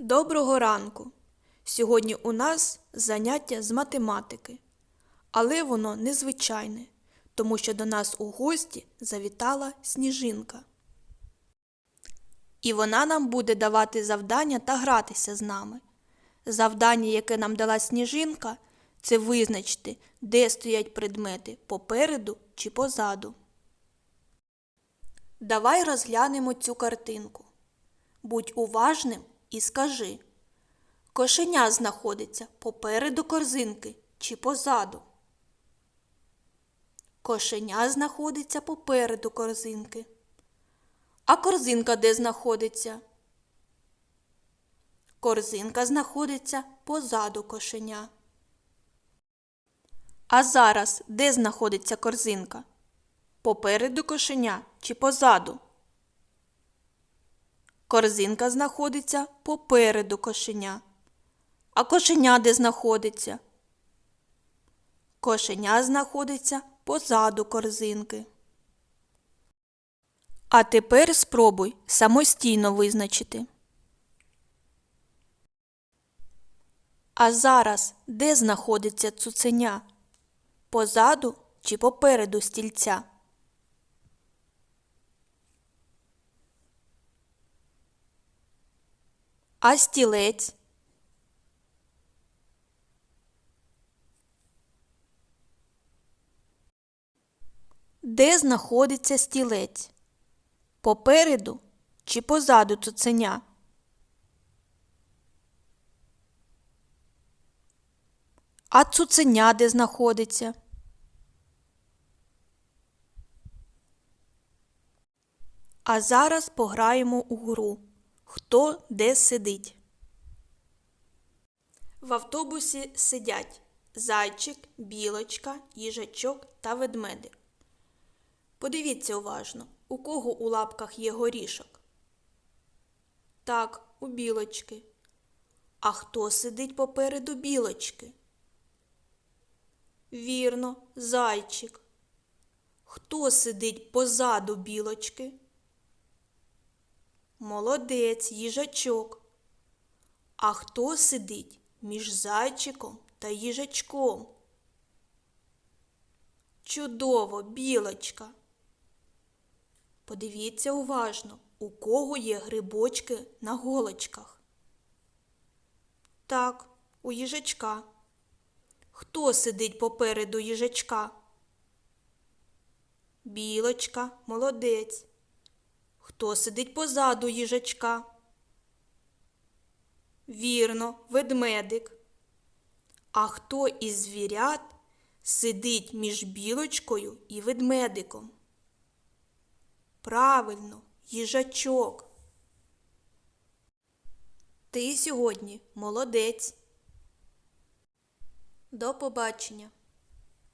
Доброго ранку! Сьогодні у нас заняття з математики, але воно незвичайне, тому що до нас у гості завітала сніжинка. І вона нам буде давати завдання та гратися з нами. Завдання, яке нам дала сніжинка, це визначити, де стоять предмети попереду чи позаду. Давай розглянемо цю картинку. Будь уважним і скажи, кошеня знаходиться попереду корзинки чи позаду? Кошеня знаходиться попереду корзинки. А корзинка де знаходиться? Корзинка знаходиться позаду кошеня. А зараз де знаходиться корзинка? Попереду кошеня чи позаду? Корзинка знаходиться попереду кошеня. А кошеня де знаходиться? Кошеня знаходиться позаду корзинки. А тепер спробуй самостійно визначити. А зараз де знаходиться цуценя? Позаду чи попереду стільця? А стілець? Де знаходиться стілець? Попереду чи позаду цуценя? А цуценя де знаходиться? А зараз пограємо у гру. Хто де сидить? В автобусі сидять зайчик, білочка, їжачок та ведмедик. Подивіться уважно, у кого у лапках є горішок? Так, у білочки. А хто сидить попереду білочки? Вірно, зайчик. Хто сидить позаду білочки? Молодець, їжачок. А хто сидить між зайчиком та їжачком? Чудово, білочка. Подивіться уважно, у кого є грибочки на голочках. Так, у їжачка. Хто сидить попереду їжачка? Білочка, молодець. Хто сидить позаду їжачка? Вірно, ведмедик. А хто із звірят сидить між білочкою і ведмедиком? Правильно, їжачок. Ти сьогодні молодець. До побачення.